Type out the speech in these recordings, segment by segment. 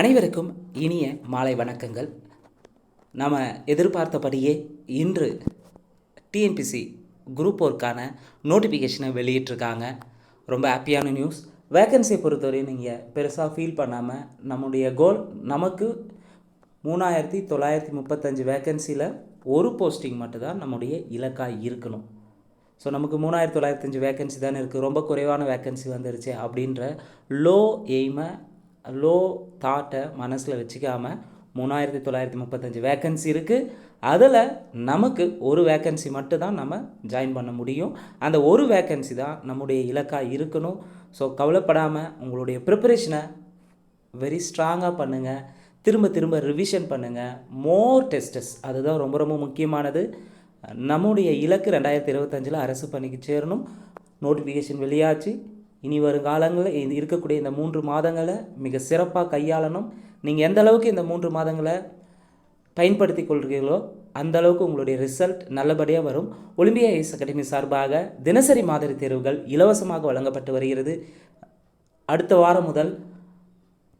அனைவருக்கும் இனிய மாலை வணக்கங்கள். நாம் எதிர்பார்த்தபடியே இன்று டிஎன்பிசி குரூப் ஒர்க்கான நோட்டிஃபிகேஷனை வெளியிட்டிருக்காங்க. ரொம்ப ஹாப்பியான நியூஸ் வேக்கன்சியை பொறுத்தவரையும் நீங்கள் பெருசாக ஃபீல் பண்ணாமல் நம்முடைய கோல் நமக்கு மூணாயிரத்தி தொள்ளாயிரத்தி முப்பத்தஞ்சு வேக்கன்சியில் ஒரு போஸ்டிங் மட்டும்தான் நம்முடைய இலக்காக இருக்கணும். ஸோ நமக்கு மூணாயிரத்தி தொள்ளாயிரத்தஞ்சு வேக்கன்சி தானே இருக்குது ரொம்ப குறைவான வேக்கன்சி வந்துருச்சு அப்படின்ற லோ எய்மை லோ தாட்டை மனசில் வச்சுக்காமல் மூணாயிரத்தி தொள்ளாயிரத்தி முப்பத்தஞ்சு வேக்கன்சி இருக்குது அதில் நமக்கு ஒரு வேக்கன்சி மட்டும்தான் நம்ம ஜாயின் பண்ண முடியும். அந்த ஒரு வேக்கன்சி தான் நம்முடைய இலக்காக இருக்கணும். ஸோ கவலைப்படாமல் உங்களுடைய ப்ரிப்பரேஷனை வெரி ஸ்ட்ராங்காக பண்ணுங்கள் திரும்ப திரும்ப ரிவிஷன் பண்ணுங்கள் மோர் டெஸ்டஸ் அதுதான் ரொம்ப ரொம்ப முக்கியமானது. நம்முடைய இலக்கு ரெண்டாயிரத்தி இருபத்தஞ்சில் அரசு பணிக்கு சேரணும். நோட்டிஃபிகேஷன் வெளியாச்சு. இனி வரும் காலங்களில் இருக்கக்கூடிய இந்த மூன்று மாதங்களை மிக சிறப்பாக கையாளணும். நீங்கள் எந்த அளவுக்கு இந்த மூன்று மாதங்களை பயன்படுத்தி கொள்கிறீர்களோ அந்த அளவுக்கு உங்களுடைய ரிசல்ட் நல்லபடியாக வரும். ஒலிம்பியா ஐஸ் அகாடமி சார்பாக தினசரி மாதிரி தேர்வுகள் இலவசமாக வழங்கப்பட்டு வருகிறது. அடுத்த வாரம் முதல்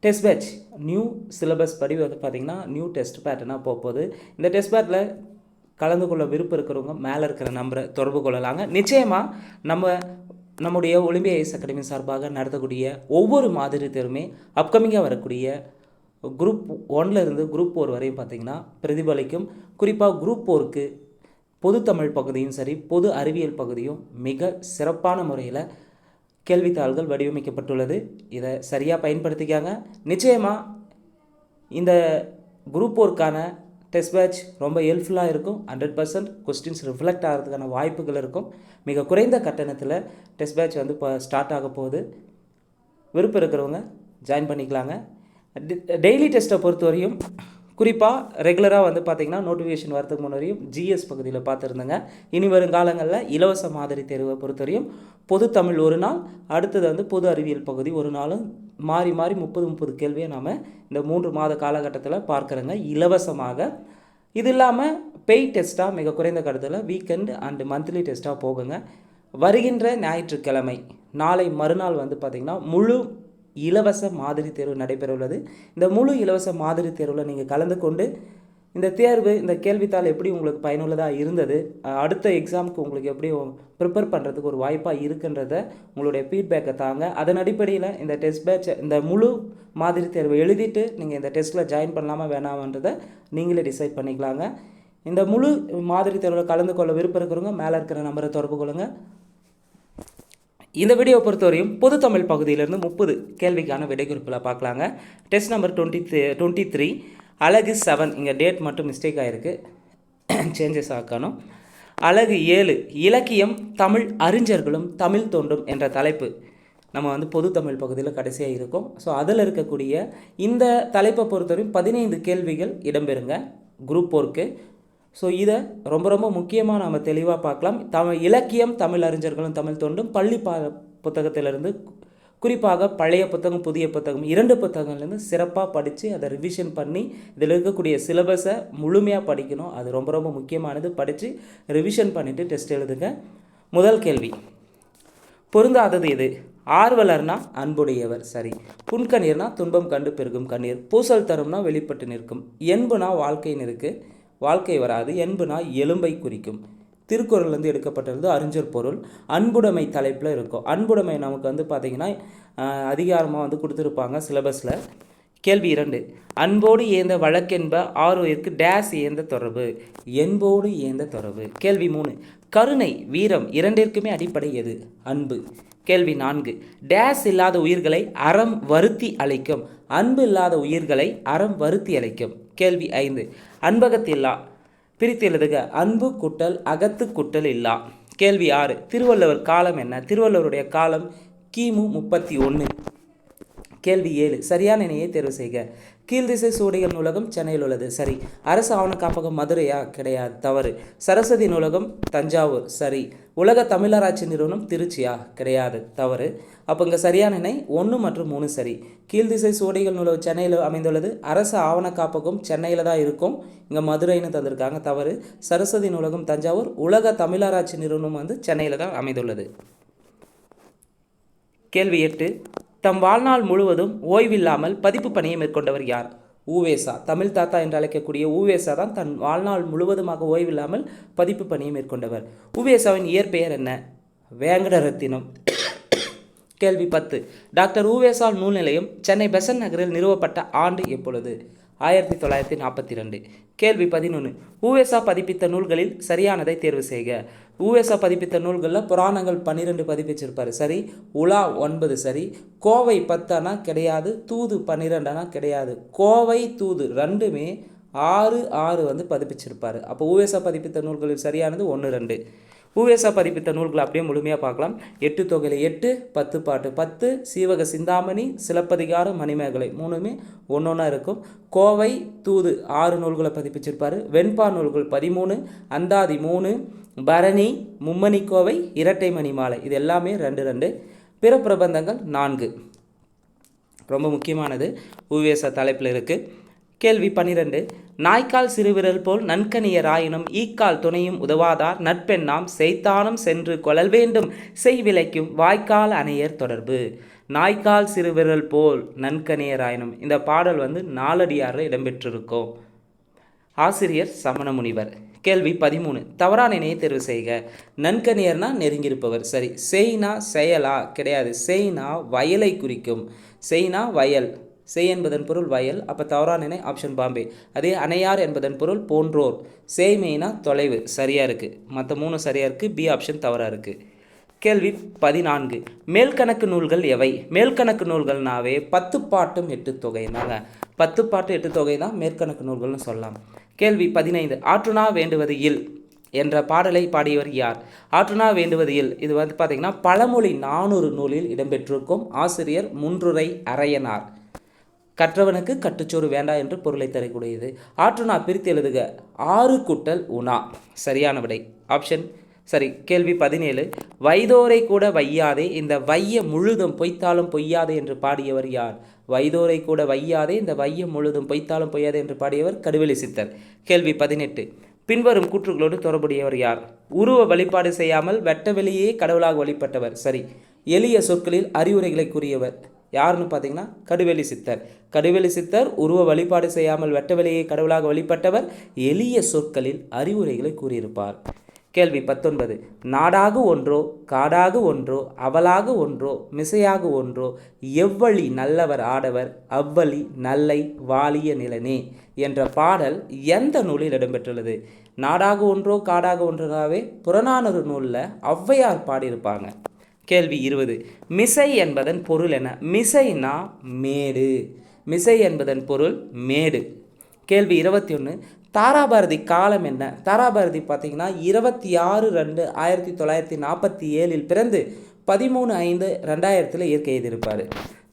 டெஸ்ட் பேட்ச் நியூ சிலபஸ் படி வந்து பார்த்திங்கன்னா நியூ டெஸ்ட் பேட்டர்னாக போக போகுது. இந்த டெஸ்ட் பேட்டில் கலந்து கொள்ள விருப்பம் இருக்கிறவங்க மேலே இருக்கிற நம்பரை தொடர்பு கொள்ளலாங்க. நிச்சயமாக நம்ம நம்முடைய ஒலிம்பியா ஐஸ் அகாடமி சார்பாக நடத்தக்கூடிய ஒவ்வொரு மாதிரி தேர்வுமே அப்கமிங்காக வரக்கூடிய குரூப் ஒன்ல இருந்து குரூப் ஃபோர் வரையும் பார்த்திங்கன்னா பிரதிபலிக்கும். குறிப்பாக குரூப் ஃபோருக்கு பொது தமிழ் பகுதியும் சரி பொது அறிவியல் பகுதியும் மிக சிறப்பான முறையில் கேள்வித்தாள்கள் வடிவமைக்கப்பட்டுள்ளது. இதை சரியாக பயன்படுத்திக்காங்க. நிச்சயமாக இந்த குரூப் ஒர்க்கான டெஸ்ட் பேட்ச் ரொம்ப ஹெல்ப்ஃபுல்லாக இருக்கும். ஹண்ட்ரட் பர்சன்ட் கொஸ்டின்ஸ் ரிஃப்ளெக்ட் ஆகிறதுக்கான வாய்ப்புகள் இருக்கும். மிக குறைந்த கட்டணத்தில் டெஸ்ட் பேட்ச் வந்து இப்போ ஸ்டார்ட் ஆக போகுது. விருப்பம் இருக்கிறவங்க ஜாயின் பண்ணிக்கலாங்க. டெய்லி டெஸ்ட்டை பொறுத்தவரையும் குறிப்பாக ரெகுலராக வந்து பார்த்திங்கன்னா நோட்டிஃபிகேஷன் வரதுக்கு முன்னாடியும் ஜிஎஸ் பகுதியில் பார்த்துருந்தேங்க இனி வரும் காலங்களில் இலவச மாதிரி தேர்வை பொறுத்தவரையும் பொது தமிழ் ஒரு நாள் அடுத்தது வந்து பொது அறிவியல் பகுதி ஒரு நாளும் மாறி மாறி முப்பது முப்பது கேள்வியை நாம் இந்த மூன்று மாத காலகட்டத்தில் பார்க்குறோங்க. இலவசமாக. இது இல்லாமல் பெய் டெஸ்ட்டாக மிக குறைந்த கட்டத்தில் வீக்கெண்ட் அண்டு மந்த்லி டெஸ்ட்டாக போகுங்க. வருகின்ற ஞாயிற்றுக்கிழமை நாளை மறுநாள் வந்து பார்த்திங்கன்னா முழு இலவச மாதிரி தேர்வு நடைபெற உள்ளது. இந்த முழு இலவச மாதிரி தேர்வில் நீங்கள் கலந்து கொண்டு இந்த தேர்வு இந்த கேள்வித்தாள் எப்படி உங்களுக்கு பயனுள்ளதாக இருந்தது? அடுத்த எக்ஸாமுக்கு உங்களுக்கு எப்படி ப்ரிப்பேர் பண்ணுறதுக்கு ஒரு வாய்ப்பாக இருக்குன்றத உங்களுடைய ஃபீட்பேக்கை தாங்க. அதன் அடிப்படையில் இந்த டெஸ்ட் பேட்ச் இந்த முழு மாதிரி தேர்வை எழுதிட்டு நீங்கள் இந்த டெஸ்ட்டில் ஜாயின் பண்ணலாமா வேணாமன்றதை நீங்களே டிசைட் பண்ணிக்கலாங்க. இந்த முழு மாதிரி தேர்வில் கலந்து கொள்ள விருப்பம் இருக்கிறவங்க மேலே இருக்கிற நம்பரை தொடர்பு கொள்ளுங்கள் இந்த வீடியோ பொறுத்தவரையும் பொது தமிழ் பகுதியிலிருந்து முப்பது கேள்விக்கான விடைக்குறிப்பில் பார்க்கலாங்க. Test number twenty twenty three அழகு செவன் இங்கே டேட் மட்டும் மிஸ்டேக் ஆகிருக்கு சேஞ்சஸ் ஆக்கணும். அழகு ஏழு. இலக்கியம் தமிழ் அறிஞர்களும் தமிழ் தோன்றும் என்ற தலைப்பு. நம்ம வந்து பொது தமிழ் பகுதியில் கடைசியாக இருக்கும். ஸோ அதில் இருக்கக்கூடிய இந்த தலைப்பை பொறுத்தவரையும் பதினைந்து கேள்விகள் இடம்பெறுங்க. குரூப் ஃபோருக்கு ஸோ இதை ரொம்ப ரொம்ப முக்கியமாக நம்ம தெளிவாக பார்க்கலாம். தமிழ் இலக்கியம் தமிழ் அறிஞர்களும் தமிழ் தோண்டும் பள்ளி பா புத்தகத்திலிருந்து குறிப்பாக பழைய புத்தகம் புதிய புத்தகம் இரண்டு புத்தகங்கள்லேருந்து சிறப்பாக படித்து அதை ரிவிஷன் பண்ணி இதில் இருக்கக்கூடிய சிலபஸை முழுமையாக படிக்கணும். அது ரொம்ப ரொம்ப முக்கியமானது. படித்து ரிவிஷன் பண்ணிவிட்டு டெஸ்ட் எழுதுங்க. முதல் கேள்வி. பொருந்தாதது எது? ஆர்வலர்னா அன்புடையவர். சரி. புன்கண்ணீர்னா துன்பம் கண்டு பெருகும் கண்ணீர். பூசல் தரும்னா வெளிப்பட்டு நிற்கும். என்புனா வாழ்க்கையின் இருக்குது வாழ்க்கை வராது. என்புனா எலும்பை குறிக்கும். திருக்குறள்லேருந்து எடுக்கப்பட்டது அறிஞர் பொருள். அன்புடைமை தலைப்பில் இருக்கும். அன்புடைமை நமக்கு வந்து பார்த்திங்கன்னா அதிகாரமாக வந்து கொடுத்துருப்பாங்க சிலபஸில். கேள்வி இரண்டு. அன்போடு ஏந்த வழக்கென்ப ஆர்வத்திற்கு டேஸ் ஏந்த தொடர்பு? என்போடு ஏந்த தொடர்பு? கேள்வி மூணு. கருணை வீரம் இரண்டிற்குமே அடிப்படை எது? அன்பு. கேள்வி நான்கு. டேஸ் இல்லாத உயிர்களை அறம் வருத்தி அழைக்கும். அன்பு இல்லாத உயிர்களை அறம் வருத்தி அழைக்கும். கேள்வி ஐந்து. அன்பகத்தில்லா பிரித்து எழுதுக. அன்பு குட்டல் அகத்து குட்டல் இல்லா. கேள்வி ஆறு. திருவள்ளுவர் காலம் என்ன? திருவள்ளுவருடைய காலம் கிமு முப்பத்தி ஒன்று கேள்வி ஏழு. சரியான இணையை தேர்வு செய்க. கீழ்திசை சூடிகள் நூலகம் சென்னையில் உள்ளது. சரி அரசு ஆவண காப்பகம் மதுரையா? கிடையாது. தவறு. சரஸ்வதி நூலகம் தஞ்சாவூர். சரி உலக தமிழராட்சி நிறுவனம் திருச்சியா? கிடையாது. தவறு. அப்போ இங்கே சரியான இணை ஒன்று மற்றும் மூணு சரி. கீழ்திசை சூடிகள் நூலகம் சென்னையில் அமைந்துள்ளது. அரசு ஆவண காப்பகம் சென்னையில் தான் இருக்கும். இங்கே மதுரைன்னு தந்திருக்காங்க. தவறு. சரஸ்வதி நூலகம் தஞ்சாவூர். உலக தமிழராட்சி நிறுவனம் வந்து சென்னையில் தான் அமைந்துள்ளது. கேள்வி எட்டு. தம் வாழ்நாள் முழுவதும் ஓய்வில்லாமல் பதிப்பு பணியை மேற்கொண்டவர் யார்? ஊவேசா. தமிழ் தாத்தா என்று அழைக்கக்கூடிய ஊவேசா தான் தன் வாழ்நாள் முழுவதுமாக ஓய்வில்லாமல் பதிப்பு பணியை மேற்கொண்டவர். ஊவேசாவின் இயற்பெயர் என்ன? வேங்கடரத்தினம். கேள்வி பத்து. டாக்டர் ஊவேசால் நூல் நிலையம் சென்னை பெசன் நகரில் நிறுவப்பட்ட ஆண்டு எப்பொழுது? ஆயிரத்தி தொள்ளாயிரத்தி நாற்பத்தி ரெண்டு கேள்வி பதினொன்று ஊவேசா பதிப்பித்த நூல்களில் சரியானதை தேர்வு செய்க. ஊவேசா பதிப்பித்த நூல்களில் புராணங்கள் பன்னிரெண்டு பதிப்பிச்சிருப்பாரு. சரி உலா ஒன்பது சரி கோவை பத்தானா கிடையாது தூது பன்னிரெண்டானா கிடையாது. கோவை தூது ரெண்டுமே ஆறு ஆறு வந்து பதிப்பிச்சிருப்பார். அப்போ ஊவேசா பதிப்பித்த நூல்களில் சரியானது ஒன்று ரெண்டு. ஊவேசா பதிப்பித்த நூல்களை அப்படியே முழுமையாக பார்க்கலாம். எட்டு தொகையில் எட்டு பத்து பாட்டு பத்து சீவக சிந்தாமணி சிலப்பதிகாரம் மணிமேகலை மூணுமே ஒன்று ஒன்றா இருக்கும். கோவை தூது ஆறு நூல்களை பதிப்பிச்சிருப்பார். வெண்பா நூல்கள் பதிமூணு அந்தாதி மூணு பரணி மும்மணி கோவை இரட்டை மணி மாலை. இது எல்லாமே ரெண்டு ரெண்டு. பிற பிரபந்தங்கள் நான்கு. ரொம்ப முக்கியமானது. ஊவேசா தலைப்பில் இருக்குது கேள்வி பன்னிரெண்டு. நாய்க்கால் சிறுவிரல் போல் நன்கனியராயினும் ஈக்கால் துணையும் உதவாதார். நட்பெண்ணாம் செய்தானும் சென்று கொழல் வேண்டும். செய்விலைக்கும் வாய்க்கால் அணையர் தொடர்பு. நாய்க்கால் சிறுவிரல் போல் நன்கனியராயினும் இந்த பாடல் வந்து நாலடியாரில் இடம்பெற்றிருக்கும். ஆசிரியர் சமண முனிவர் கேள்வி பதிமூணு. தவறான இணையை தேர்வு செய்க. நன்கனியர்னா நெருங்கியிருப்பவர். சரி செய்னா செயலா கிடையாது. செய்னா வயலை குறிக்கும். செய்னா வயல். செய் என்பதன் பொருள் வயல் அப்போ தவறான இணை ஆப்ஷன் பாம்பே. அதே அணையார் என்பதன் பொருள் போன்றோர். சேய்மைனா தொலைவு சரியாக இருக்குது மற்ற மூணு சரியாக இருக்குது பி ஆப்ஷன் தவறாக இருக்குது கேள்வி பதினான்கு. மேல்கணக்கு நூல்கள் எவை? மேல்கணக்கு நூல்கள்னாவே பத்து பாட்டும் எட்டு தொகைனாங்க பத்து பாட்டு எட்டு தொகை தான் மேற்கணக்கு நூல்கள்னு சொல்லலாம். கேள்வி பதினைந்து. ஆற்றுனா வேண்டுவது இல் என்ற பாடலை பாடியவர் யார்? ஆற்றுனா வேண்டுவது இல். இது வந்து பார்த்திங்கன்னா பழமொழி நானூறு நூலில் இடம்பெற்றிருக்கும் ஆசிரியர் முன்றுரை அரையனார். கற்றவனுக்கு கட்டுச்சோறு வேண்டா என்று பொருளை தரக்கூடியது. ஆற்றுனா பிரித்து எழுதுக. ஆறு கூட்டல் உணா. சரியான விடை. ஆப்ஷன் சரி கேள்வி பதினேழு. வைதோரை கூட வையாதே. இந்த வைய முழுதும் பொய்த்தாலும் பொய்யாதே என்று பாடியவர் யார்? வைதோரை கூட வையாதே. இந்த வைய முழுதும் பொய்த்தாலும் பொய்யாதே என்று பாடியவர் கடுவெளி சித்தர். கேள்வி பதினெட்டு. பின்வரும் கூற்றுகளோடு தொடர்புடையவர் யார்? உருவ வழிபாடு செய்யாமல் வெட்ட வெளியே கடவுளாக வழிபட்டவர். சரி எளிய சொற்களில் அறிவுரைகளை கூறியவர். யாருன்னு பார்த்தீங்கன்னா கடுவெளி சித்தர். கடுவெளி சித்தர் உருவ வழிபாடு செய்யாமல் வெட்டவெளியை கடவுளாக வழிபட்டவர் எளிய சொற்களில் அறிவுரைகளை கூறியிருப்பார். கேள்வி பத்தொன்பது. நாடாக ஒன்றோ காடாக ஒன்றோ அவலாக ஒன்றோ மிசையாக ஒன்றோ எவ்வழி நல்லவர் ஆடவர் அவ்வழி நல்லை வாலிய நிலனே என்ற பாடல் எந்த நூலில் இடம்பெற்றுள்ளது? நாடாக ஒன்றோ காடாக ஒன்றாவே புறநானூறு நூலில் ஔவையார் பாடியிருப்பாங்க. கேள்வி இருபது. மிசை என்பதன் பொருள் என்ன? மிசைனா மேடு. மிசை என்பதன் பொருள் மேடு. கேள்வி இருபத்தி ஒன்று தாராபாரதி காலம் என்ன? தாராபாரதி பார்த்தீங்கன்னா இருபத்தி ஆறு ரெண்டு ஆயிரத்தி தொள்ளாயிரத்தி நாற்பத்தி ஏழில் பிறந்து பதிமூணு ஐந்து ரெண்டாயிரத்தில் இயற்கை எழுதியிருப்பார்.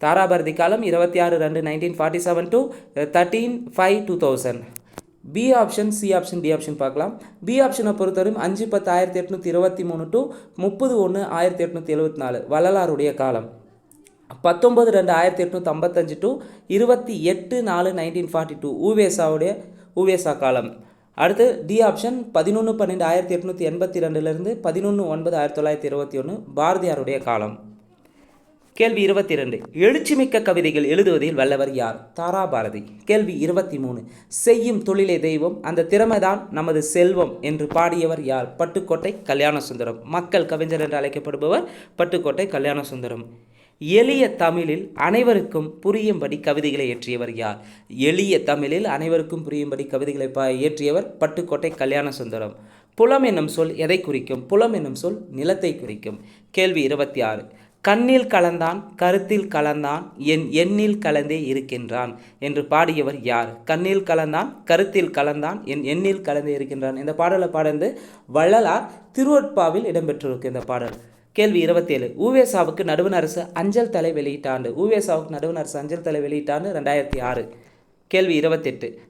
தாராபாரதி காலம் இருபத்தி ஆறு ரெண்டு nineteen forty seven to thirteen five two thousand B option C option D option பார்க்கலாம். பி ஆப்ஷனை பொறுத்தவரையும் அஞ்சு பத்து ஆயிரத்தி எட்நூற்றி இருபத்தி மூணு டு முப்பது ஒன்று ஆயிரத்தி எட்நூற்றி எழுபத்தி நாலு வள்ளலாருடைய காலம். பத்தொம்பது ரெண்டு ஆயிரத்தி எட்நூற்றி ஐம்பத்தஞ்சு டு இருபத்தி எட்டு நாலு நைன்டீன் ஃபார்ட்டி டூ ஊவேசாவுடைய ஊவேசா காலம். அடுத்து டி ஆப்ஷன் பதினொன்று பன்னெண்டு ஆயிரத்தி எட்நூற்றி எண்பத்தி ரெண்டுலேருந்து பதினொன்று ஒன்பது ஆயிரத்தி தொள்ளாயிரத்தி இருபத்தி ஒன்று பாரதியாருடைய காலம். கேள்வி இருபத்தி ரெண்டு எழுச்சிமிக்க கவிதைகள் எழுதுவதில் வல்லவர் யார்? தாராபாரதி கேள்வி இருபத்தி மூணு செய்யும் தொழிலே தெய்வம் அந்த திறமைதான் நமது செல்வம் என்று பாடியவர் யார்? பட்டுக்கோட்டை கல்யாண சுந்தரம் மக்கள் கவிஞர் என்று அழைக்கப்படுபவர் பட்டுக்கோட்டை கல்யாண சுந்தரம் எளிய தமிழில் அனைவருக்கும் புரியும்படி கவிதைகளை இயற்றியவர் யார்? எளிய தமிழில் அனைவருக்கும் புரியும்படி கவிதைகளை ப இயற்றியவர் பட்டுக்கோட்டை கல்யாண சுந்தரம் புலம் என்னும் சொல் எதை குறிக்கும்? புலம் என்னும் சொல் நிலத்தை குறிக்கும். கேள்வி இருபத்தி ஆறு. கண்ணில் கலந்தான் கருத்தில் கலந்தான் என் எண்ணில் கலந்தே இருக்கின்றான் என்று பாடியவர் யார்? கண்ணில் கலந்தான் கருத்தில் கலந்தான் என் எண்ணில் கலந்தே இருக்கின்றான். இந்த பாடலை பாடந்து வள்ளலார் திருவட்பாவில் இடம்பெற்றிருக்கு இந்த பாடல். கேள்வி இருபத்தேழு. ஊவேசாவுக்கு நடுவண் அரசு அஞ்சல் தலை வெளியிட்டாண்டு. ஊவேசாவுக்கு நடுவண் அரசு அஞ்சல் தலை வெளியிட்டாண்டு ரெண்டாயிரத்தி ஆறு. கேள்வி இருபத்தெட்டு.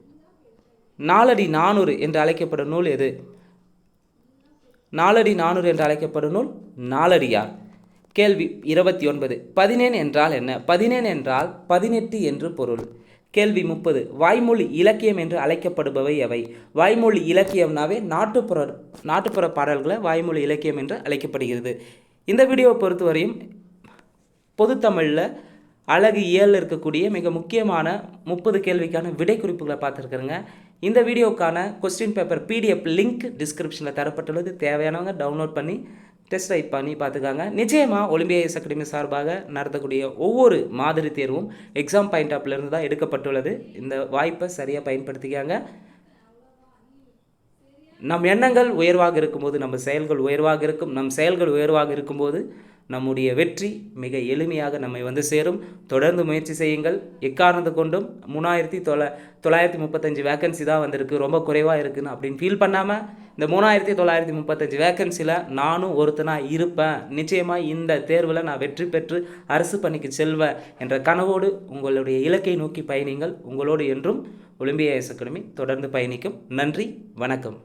நாலடி நானூறு என்று அழைக்கப்படும் நூல் எது? நாலடி நானூறு என்று அழைக்கப்படும் நூல் நாலடியார் கேள்வி இருபத்தி ஒன்பது. பதினேன் என்றால் என்ன? பதினேன் என்றால் பதினெட்டு என்று பொருள். கேள்வி முப்பது. வாய்மொழி இலக்கியம் என்று அழைக்கப்படுபவை எவை? வாய்மொழி இலக்கியம்னாவே நாட்டுப்புற நாட்டுப்புற பாடல்களை வாய்மொழி இலக்கியம் என்று அழைக்கப்படுகிறது. இந்த வீடியோவை பொறுத்தவரையும் பொதுத்தமிழில் அழகு ஏழில் இருக்கக்கூடிய மிக முக்கியமான முப்பது கேள்விக்கான விடை குறிப்புகளை பார்த்துருக்குறேங்க. இந்த வீடியோக்கான கொஸ்டின் பேப்பர் பிடிஎஃப் லிங்க் டிஸ்கிரிப்ஷனில் தரப்பட்டுள்ளது. தேவையானவங்க டவுன்லோட் பண்ணி டெஸ்ட் ரைட் பண்ணி பார்த்துக்காங்க. நிச்சயமாக ஒலிம்பியஸ் அகாடமி சார்பாக நடத்தக்கூடிய ஒவ்வொரு மாதிரி தேர்வும் எக்ஸாம் பாயிண்ட் ஆஃப்லேருந்து தான் எடுக்கப்பட்டுள்ளது. இந்த வாய்ப்பை சரியாக பயன்படுத்திக்காங்க. நம் எண்ணங்கள் உயர்வாக இருக்கும்போது நம்ம செயல்கள் உயர்வாக இருக்கும். நம் செயல்கள் உயர்வாக இருக்கும்போது நம்முடைய வெற்றி மிக எளிமையாக நம்மை வந்து சேரும். தொடர்ந்து முயற்சி செய்யுங்கள். எக்காரணத்தை கொண்டும் மூணாயிரத்தி தொள்ள தொள்ளாயிரத்தி முப்பத்தஞ்சு வேக்கன்சி தான் வந்திருக்கு. ரொம்ப குறைவாக இருக்குன்னு அப்படின்னு ஃபீல் பண்ணாமல் இந்த மூணாயிரத்தி தொள்ளாயிரத்தி முப்பத்தஞ்சு வேக்கன்சியில் நானும் ஒருத்தனாக இருப்பேன். நிச்சயமாக இந்த தேர்வில் நான் வெற்றி பெற்று அரசு பணிக்கு செல்வேன் என்ற கனவோடு உங்களுடைய இலக்கை நோக்கி பயணிங்கள். உங்களோடு என்றும் ஒலிம்பிய அகாடமி தொடர்ந்து பயணிக்கும். நன்றி. வணக்கம்.